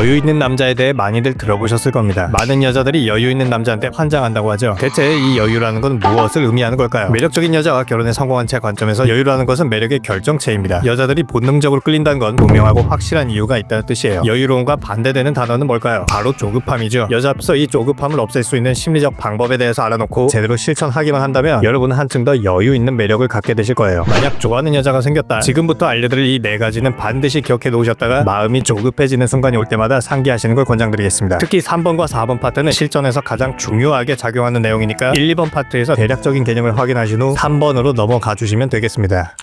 여유 있는 남자에 대해 많이들 들어보셨을 겁니다. 많은 여자들이 여유 있는 남자한테 환장한다고 하죠. 대체 이 여유라는 건 무엇을 의미하는 걸까요? 매력적인 여자가 결혼에 성공한 제 관점에서 여유라는 것은 매력의 결정체입니다. 여자들이 본능적으로 끌린다는 건 분명하고 확실한 이유가 있다는 뜻이에요. 여유로움과 반대되는 단어는 뭘까요? 바로 조급함이죠. 여자 앞서 이 조급함을 없앨 수 있는 심리적 방법에 대해서 알아놓고 제대로 실천하기만 한다면 여러분은 한층 더 여유 있는 매력을 갖게 되실 거예요. 만약 좋아하는 여자가 생겼다. 지금부터 알려드릴 이 네 가지는 반드시 기억해 놓으셨다가 마음이 조급해지는 순간이 올 때마다 상기하시는 걸 권장드리겠습니다. 특히 3번과 4번 파트는 실전에서 가장 중요하게 작용하는 내용이니까 1, 2번 파트에서 대략적인 개념을 확인하신 후 3번으로 넘어가 주시면 되겠습니다.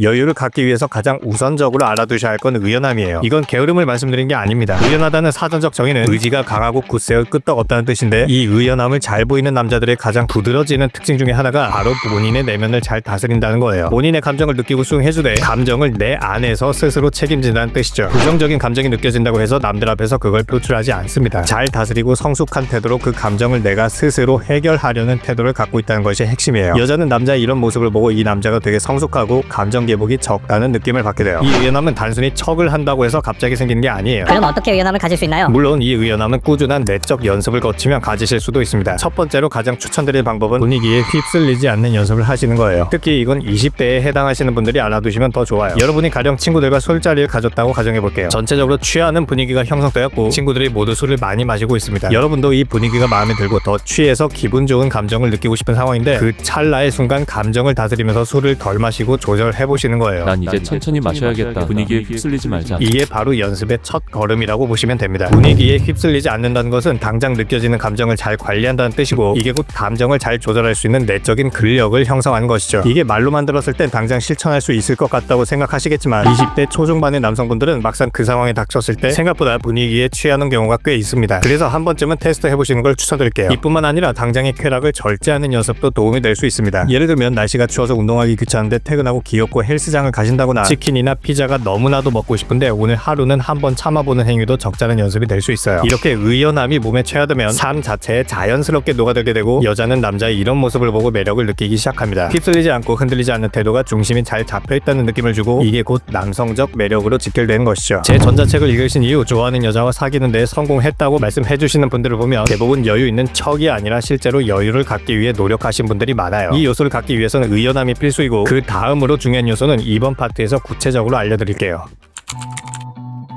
여유를 갖기 위해서 가장 우선적으로 알아두셔야 할 건 의연함이에요. 이건 게으름을 말씀드린 게 아닙니다. 의연하다는 사전적 정의는 의지가 강하고 굳세어 끄떡 없다는 뜻인데 이 의연함을 잘 보이는 남자들의 가장 두드러지는 특징 중에 하나가 바로 본인의 내면을 잘 다스린다는 거예요. 본인의 감정을 느끼고 수용해주되 감정을 내 안에서 스스로 책임진다는 뜻이죠. 부정적인 감정이 느껴진다고 해서 남들 앞에서 그걸 표출하지 않습니다. 잘 다스리고 성숙한 태도로 그 감정을 내가 스스로 해결하려는 태도를 갖고 있다는 것이 핵심이에요. 여자는 남자의 이런 모습을 보고 이 남자가 되게 성숙하고 감정 기복이 적다는 느낌을 받게 돼요. 이 의연함은 단순히 척을 한다고 해서 갑자기 생기는 게 아니에요. 그럼 어떻게 의연함을 가질 수 있나요? 물론 이 의연함은 꾸준한 내적 연습을 거치면 가지실 수도 있습니다. 첫 번째로 가장 추천드릴 방법은 분위기에 휩쓸리지 않는 연습을 하시는 거예요. 특히 이건 20대에 해당하시는 분들이 알아두시면 더 좋아요. 여러분이 가령 친구들과 술자리를 가졌다고 가정해 볼게요. 전체적으로 취하는 분위기가 형성되었고 친구들이 모두 술을 많이 마시고 있습니다. 여러분도 이 분위기가 마음에 들고 더 취해서 기분 좋은 감정을 느끼고 싶은 상황인데 그 찰나의 순간 감정을 다스리면서 술을 덜 마시고 조절해 보시 는 거예요. 난 이제 천천히 마셔야겠다. 분위기에 휩쓸리지 말자. 이게 바로 연습의 첫 걸음이라고 보시면 됩니다. 분위기에 휩쓸리지 않는다는 것은 당장 느껴지는 감정을 잘 관리한다는 뜻이고 이게 곧 감정을 잘 조절할 수 있는 내적인 근력을 형성하는 것이죠. 이게 말로만 들었을 땐 당장 실천할 수 있을 것 같다고 생각하시겠지만 20대 초중반의 남성분들은 막상 그 상황에 닥쳤을 때 생각보다 분위기에 취하는 경우가 꽤 있습니다. 그래서 한 번쯤은 테스트 해보시는 걸 추천드릴게요. 이뿐만 아니라 당장의 쾌락을 절제하는 연습도 도움이 될 수 있습니다. 예를 들면 날씨가 추워서 운동하기 귀찮은데 퇴근하고 귀 엽고 헬스장을 가신다거나 치킨이나 피자가 너무나도 먹고 싶은데 오늘 하루는 한번 참아보는 행위도 적잖은 연습이 될 수 있어요. 이렇게 의연함이 몸에 채워되면 삶 자체에 자연스럽게 녹아들게 되고 여자는 남자의 이런 모습을 보고 매력을 느끼기 시작합니다. 휩쓸리지 않고 흔들리지 않는 태도가 중심이 잘 잡혀 있다는 느낌을 주고 이게 곧 남성적 매력으로 직결되는 것이죠. 제 전자책을 읽으신 이후 좋아하는 여자와 사귀는 데 성공했다고 말씀해 주시는 분들을 보면 대부분 여유 있는 척이 아니라 실제로 여유를 갖기 위해 노력하신 분들이 많아요. 이 요소를 갖기 위해서는 의연함이 필수이고 그 다음으로 중요한 요소는 이번 파트에서 구체적으로 알려드릴게요.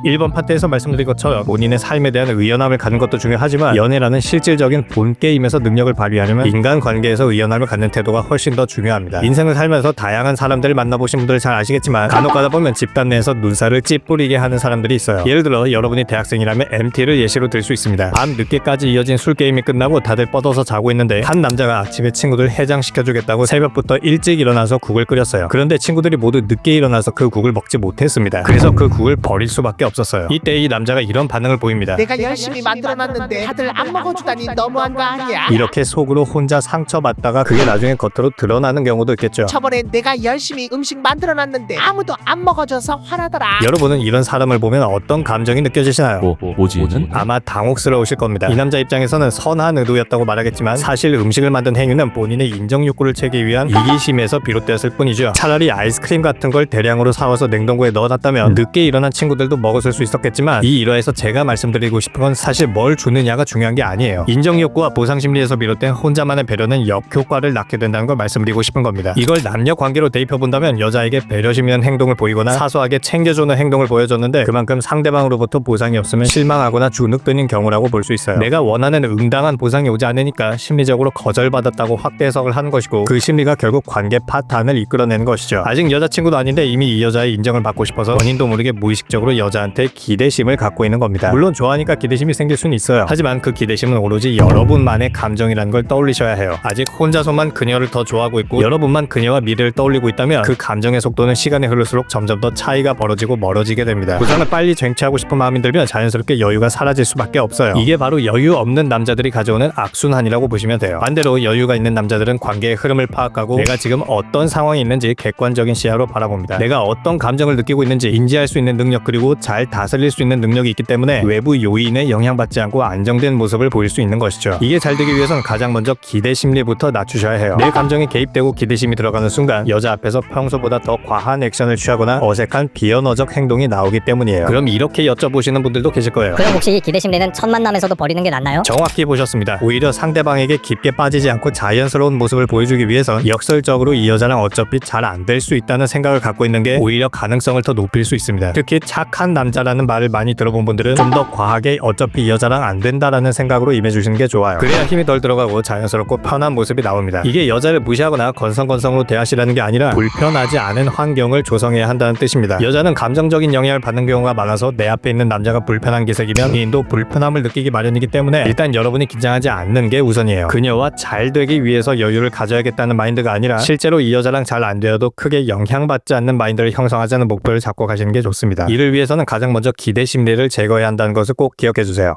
1번 파트에서 말씀드린 것처럼 본인의 삶에 대한 의연함을 갖는 것도 중요하지만 연애라는 실질적인 본 게임에서 능력을 발휘하려면 인간 관계에서 의연함을 갖는 태도가 훨씬 더 중요합니다. 인생을 살면서 다양한 사람들을 만나보신 분들 잘 아시겠지만 간혹 가다 보면 집단 내에서 눈살을 찌푸리게 하는 사람들이 있어요. 예를 들어 여러분이 대학생이라면 MT를 예시로 들 수 있습니다. 밤 늦게까지 이어진 술 게임이 끝나고 다들 뻗어서 자고 있는데 한 남자가 아침에 친구들 해장시켜주겠다고 새벽부터 일찍 일어나서 국을 끓였어요. 그런데 친구들이 모두 늦게 일어나서 그 국을 먹지 못했습니다. 그래서 그 국을 버릴 수밖에 없 었어요. 이때 이 남자가 이런 반응을 보입니다. 내가 열심히 만들어놨는데 다들 안 먹어주다니 너무한 거 아니야? 이렇게 속으로 혼자 상처받다가 그게 나중에 겉으로 드러나는 경우도 있겠죠. 저번에 내가 열심히 음식 만들어놨는데 아무도 안 먹어줘서 화나더라. 여러분은 이런 사람을 보면 어떤 감정이 느껴지시나요? 뭐, 뭐지 얘는? 아마 당혹스러우실 겁니다. 이 남자 입장에서는 선한 의도였다고 말하겠지만 사실 음식을 만든 행위는 본인의 인정 욕구를 채기 위한 이기심에서 비롯되었을 뿐이죠. 차라리 아이스크림 같은 걸 대량으로 사와서 냉동고에 넣어놨다면 늦게 일어난 친구들도 먹 었을 수 있었겠지만 이 일화에서 제가 말씀드리고 싶은 건 사실 뭘 주느냐가 중요한 게 아니에요. 인정 욕구와 보상 심리에서 비롯된 혼자만의 배려는 역효과를 낳게 된다는 걸 말씀드리고 싶은 겁니다. 이걸 남녀 관계로 대입해 본다면 여자에게 배려심 있는 행동을 보이거나 사소하게 챙겨주는 행동을 보여줬는데 그만큼 상대방으로부터 보상이 없으면 실망하거나 주눅드는 경우라고 볼 수 있어요. 내가 원하는 응당한 보상이 오지 않으니까 심리적으로 거절받았다고 확대 해석을 하는 것이고 그 심리가 결국 관계 파탄을 이끌어내는 것이죠. 아직 여자친구도 아닌데 이미 이 여자의 인정을 받고 싶어서 본인도 모르게 무의식적으로 여자한테 기대심을 갖고 있는 겁니다. 물론 좋아하니까 기대심이 생길 수는 있어요. 하지만 그 기대심은 오로지 여러분만의 감정이라는 걸 떠올리셔야 해요. 아직 혼자서만 그녀를 더 좋아하고 있고 여러분만 그녀와 미래를 떠올리고 있다면 그 감정의 속도는 시간이 흐를수록 점점 더 차이가 벌어지고 멀어지게 됩니다. 보상을 빨리 쟁취하고 싶은 마음이 들면 자연스럽게 여유가 사라질 수밖에 없어요. 이게 바로 여유 없는 남자들이 가져오는 악순환이라고 보시면 돼요. 반대로 여유가 있는 남자들은 관계의 흐름을 파악하고 내가 지금 어떤 상황이 있는지 객관적인 시야로 바라봅니다. 내가 어떤 감정을 느끼고 있는지 인지할 수 있는 능력 그리고 잘잘 다스릴 수 있는 능력이 있기 때문에 외부 요인에 영향받지 않고 안정된 모습을 보일 수 있는 것이죠. 이게 잘 되기 위해선 가장 먼저 기대 심리부터 낮추셔야 해요. 내 감정이 개입되고 기대심이 들어가는 순간 여자 앞에서 평소보다 더 과한 액션을 취하거나 어색한 비언어적 행동이 나오기 때문이에요. 그럼 이렇게 여쭤보시는 분들도 계실 거예요. 그럼 혹시 이 기대 심리는 첫 만남에서도 버리는 게 낫나요? 정확히 보셨습니다. 오히려 상대방에게 깊게 빠지지 않고 자연스러운 모습을 보여주기 위해선 역설적으로 이 여자랑 어차피 잘 안 될 수 있다는 생각을 갖고 있는 게 오히려 가능성을 더 높일 수 있습니다. 특히 착한 남자라는 말을 많이 들어본 분들은 좀 더 과하게 어차피 이 여자랑 안 된다라는 생각으로 임해주시는 게 좋아요. 그래야 힘이 덜 들어가고 자연스럽고 편한 모습이 나옵니다. 이게 여자를 무시하거나 건성건성으로 대하시라는 게 아니라 불편하지 않은 환경을 조성해야 한다는 뜻입니다. 여자는 감정적인 영향을 받는 경우가 많아서 내 앞에 있는 남자가 불편한 기색이면 개인도 불편함을 느끼기 마련이기 때문에 일단 여러분이 긴장하지 않는 게 우선이에요. 그녀와 잘 되기 위해서 여유를 가져야겠다는 마인드가 아니라 실제로 이 여자랑 잘 안 되어도 크게 영향받지 않는 마인드를 형성하자는 목표를 잡고 가시는 게 좋습니다. 이를 위해서는 가장 먼저 기대 심리를 제거해야 한다는 것을 꼭 기억해 주세요.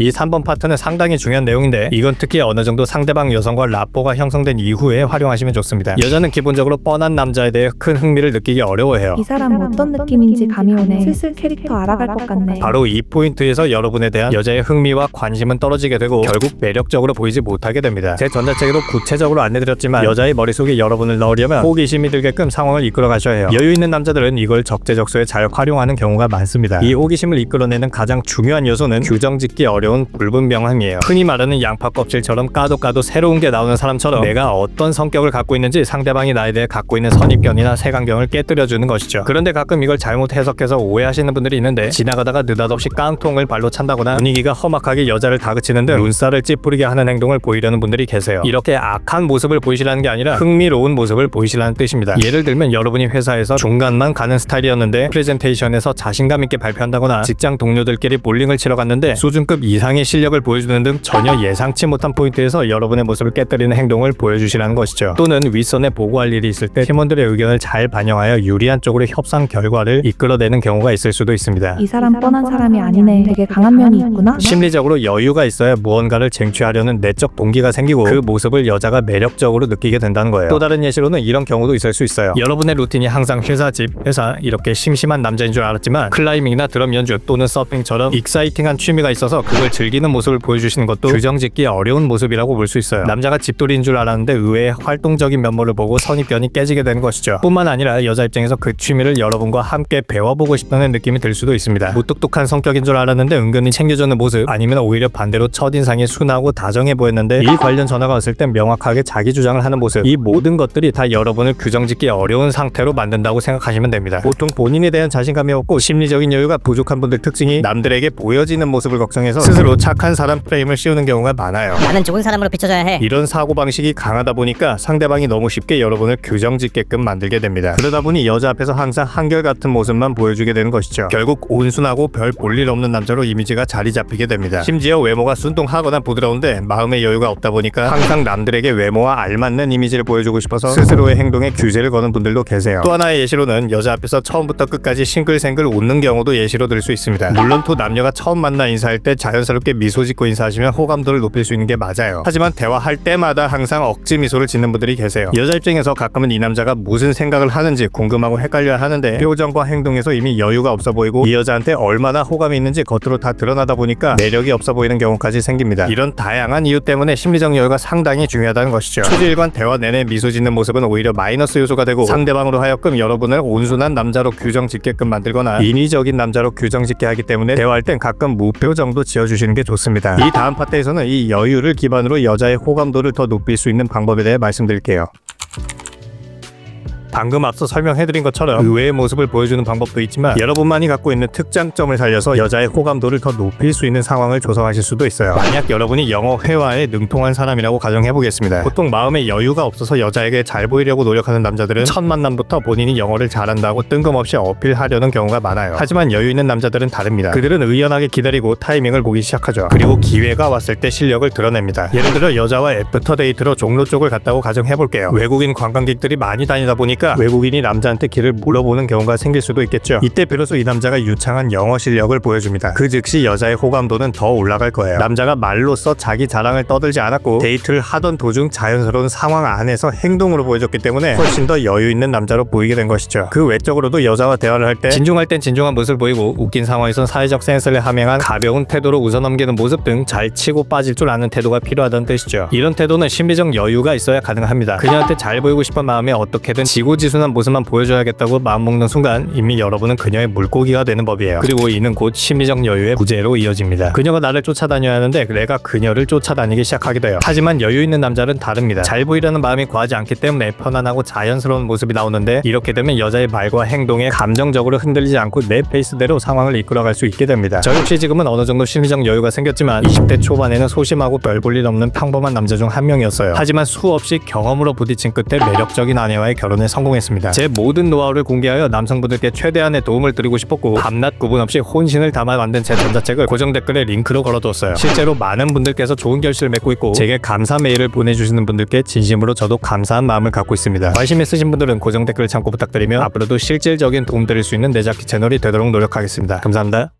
이 3번 파트는 상당히 중요한 내용인데 이건 특히 어느 정도 상대방 여성과 라포가 형성된 이후에 활용하시면 좋습니다. 여자는 기본적으로 뻔한 남자에 대해 큰 흥미를 느끼기 어려워해요. 이 사람 어떤 느낌인지 감이 오네. 슬슬 캐릭터 알아갈 것 같네. 바로 이 포인트에서 여러분에 대한 여자의 흥미와 관심은 떨어지게 되고 결국 매력적으로 보이지 못하게 됩니다. 제 전자책에도 구체적으로 안내드렸지만 여자의 머릿속에 여러분을 넣으려면 호기심이 들게끔 상황을 이끌어 가셔야 해요. 여유 있는 남자들은 이걸 적재적소에 잘 활용하는 경우가 많습니다. 이 호기심을 이끌어내는 가장 중요한 요소는 규정 짓기 어려운 불분명함이에요. 흔히 말하는 양파 껍질처럼 까도 까도 새로운 게 나오는 사람처럼 내가 어떤 성격을 갖고 있는지 상대방이 나에 대해 갖고 있는 선입견이나 색안경을 깨뜨려주는 것이죠. 그런데 가끔 이걸 잘못 해석해서 오해하시는 분들이 있는데 지나가다가 느닷없이 깡통을 발로 찬다거나 분위기가 험악하게 여자를 다그치는 등 눈살을 찌푸리게 하는 행동을 보이려는 분들이 계세요. 이렇게 악한 모습을 보이시라는 게 아니라 흥미로운 모습을 보이시라는 뜻입니다. 예를 들면 여러분이 회사에서 중간만 가는 스타일이었는데 프레젠테이션에서 자신감 있게 발표한다거나 직장 동료들끼리 볼링을 치러 갔는데 수준급 이상 의 실력을 보여주는 등 전혀 예상치 못한 포인트에서 여러분의 모습을 깨뜨리는 행동을 보여주시라는 것이죠. 또는 윗선에 보고할 일이 있을 때 팀원들의 의견을 잘 반영하여 유리한 쪽으로 협상 결과를 이끌어내는 경우가 있을 수도 있습니다. 이 사람 뻔한 사람이 아니네. 되게 강한 면이 있구나. 심리적으로 여유가 있어야 무언가를 쟁취하려는 내적 동기가 생기고 그 모습을 여자가 매력적으로 느끼게 된다는 거예요. 또 다른 예시로는 이런 경우도 있을 수 있어요. 여러분의 루틴이 항상 회사 집 회사 이렇게 심심한 남자인 줄 알았지만 클라이밍이나 드럼 연주 또는 서핑처럼 익사이팅한 취미가 있어서 그걸 즐기는 모습을 보여주시는 것도 규정짓기 어려운 모습이라고 볼 수 있어요. 남자가 집돌이인 줄 알았는데 의외의 활동적인 면모를 보고 선입견이 깨지게 되는 것이죠. 뿐만 아니라 여자 입장에서 그 취미를 여러분과 함께 배워보고 싶다는 느낌이 들 수도 있습니다. 무뚝뚝한 성격인 줄 알았는데 은근히 챙겨주는 모습 아니면 오히려 반대로 첫인상이 순하고 다정해 보였는데 일 관련 전화가 왔을 땐 명확하게 자기 주장을 하는 모습 이 모든 것들이 다 여러분을 규정짓기 어려운 상태로 만든다고 생각하시면 됩니다. 보통 본인에 대한 자신감이 없고 심리적인 여유가 부족한 분들 특징이 남들에게 보여지는 모습을 걱정해서 스스로 착한 사람 프레임을 씌우는 경우가 많아요. 나는 좋은 사람으로 비춰져야 해. 이런 사고 방식이 강하다 보니까 상대방이 너무 쉽게 여러분을 규정짓게끔 만들게 됩니다. 그러다 보니 여자 앞에서 항상 한결같은 모습만 보여주게 되는 것이죠. 결국 온순하고 별 볼 일 없는 남자로 이미지가 자리 잡히게 됩니다. 심지어 외모가 순둥하거나 부드러운데 마음의 여유가 없다 보니까 항상 남들에게 외모와 알맞는 이미지를 보여주고 싶어서 스스로의 행동에 규제를 거는 분들도 계세요. 또 하나의 예시로는 여자 앞에서 처음부터 끝까지 싱글생글 웃는 경우도 예시로 들 수 있습니다. 물론 또 남녀가 처음 만나 인사할 때 자연 스럽게 미소 짓고 인사하시면 호감도를 높일 수 있는 게 맞아요. 하지만 대화할 때마다 항상 억지 미소를 짓는 분들이 계세요. 여자 입장에서 가끔은 이 남자가 무슨 생각을 하는지 궁금하고 헷갈려 하는데 표정과 행동에서 이미 여유가 없어 보이고 이 여자한테 얼마나 호감이 있는지 겉으로 다 드러나다 보니까 매력이 없어 보이는 경우까지 생깁니다. 이런 다양한 이유 때문에 심리적 여유가 상당히 중요하다는 것이죠. 초지일관 대화 내내 미소 짓는 모습은 오히려 마이너스 요소가 되고 상대방으로 하여금 여러분을 온순한 남자로 규정 짓게끔 만들거나 인위적인 남자로 규정 짓게 하기 때문에 대화할 땐 가끔 무표정도 지어주 시는 게 좋습니다. 이 다음 파트에서는 이 여유를 기반으로 여자의 호감도를 더 높일 수 있는 방법에 대해 말씀드릴게요. 방금 앞서 설명해드린 것처럼 의외의 모습을 보여주는 방법도 있지만 여러분만이 갖고 있는 특장점을 살려서 여자의 호감도를 더 높일 수 있는 상황을 조성하실 수도 있어요. 만약 여러분이 영어 회화에 능통한 사람이라고 가정해보겠습니다. 보통 마음에 여유가 없어서 여자에게 잘 보이려고 노력하는 남자들은 첫 만남부터 본인이 영어를 잘한다고 뜬금없이 어필하려는 경우가 많아요. 하지만 여유 있는 남자들은 다릅니다. 그들은 의연하게 기다리고 타이밍을 보기 시작하죠. 그리고 기회가 왔을 때 실력을 드러냅니다. 예를 들어 여자와 애프터 데이트로 종로 쪽을 갔다고 가정해볼게요. 외국인 관광객들이 많이 다니다 보니 까 그러니까 외국인이 남자한테 길을 물어보는 경우가 생길 수도 있겠죠. 이때 비로소 이 남자가 유창한 영어 실력을 보여줍니다. 그 즉시 여자의 호감도는 더 올라갈 거예요. 남자가 말로써 자기 자랑을 떠들지 않았고 데이트를 하던 도중 자연스러운 상황 안에서 행동으로 보여줬기 때문에 훨씬 더 여유 있는 남자로 보이게 된 것이죠. 그 외적으로도 여자와 대화를 할 때 진중할 땐 진중한 모습을 보이고 웃긴 상황에선 사회적 센스를 함양한 가벼운 태도로 웃어넘기는 모습 등 잘 치고 빠질 줄 아는 태도가 필요하다는 뜻이죠. 이런 태도는 심리적 여유가 있어야 가능합니다. 그녀한테 잘 보이고 싶은 마음에 어떻게든 지고 지순한 모습만 보여줘야겠다고 마음먹는 순간 이미 여러분은 그녀의 물고기가 되는 법이에요. 그리고 이는 곧 심리적 여유의 부재로 이어집니다. 그녀가 나를 쫓아다녀야 하는데 내가 그녀를 쫓아다니기 시작하게 돼요. 하지만 여유 있는 남자는 다릅니다. 잘 보이려는 마음이 과하지 않기 때문에 편안하고 자연스러운 모습이 나오는데 이렇게 되면 여자의 말과 행동에 감정적으로 흔들리지 않고 내 페이스대로 상황을 이끌어갈 수 있게 됩니다. 저 역시 지금은 어느 정도 심리적 여유가 생겼지만 20대 초반에는 소심하고 별 볼 일 없는 평범한 남자 중 한 명이었어요. 하지만 수없이 경험으로 부딪힌 끝에 매력적인 아내와의 결혼에 성 공했습니다. 제 모든 노하우를 공개하여 남성분들께 최대한의 도움을 드리고 싶었고 밤낮 구분 없이 혼신을 담아 만든 제 전자책을 고정 댓글에 링크로 걸어두었어요. 실제로 많은 분들께서 좋은 결실을 맺고 있고 제게 감사 메일을 보내주시는 분들께 진심으로 저도 감사한 마음을 갖고 있습니다. 관심 있으신 분들은 고정 댓글 참고 부탁드리며 앞으로도 실질적인 도움 드릴 수 있는 내잡기 채널이 되도록 노력하겠습니다. 감사합니다.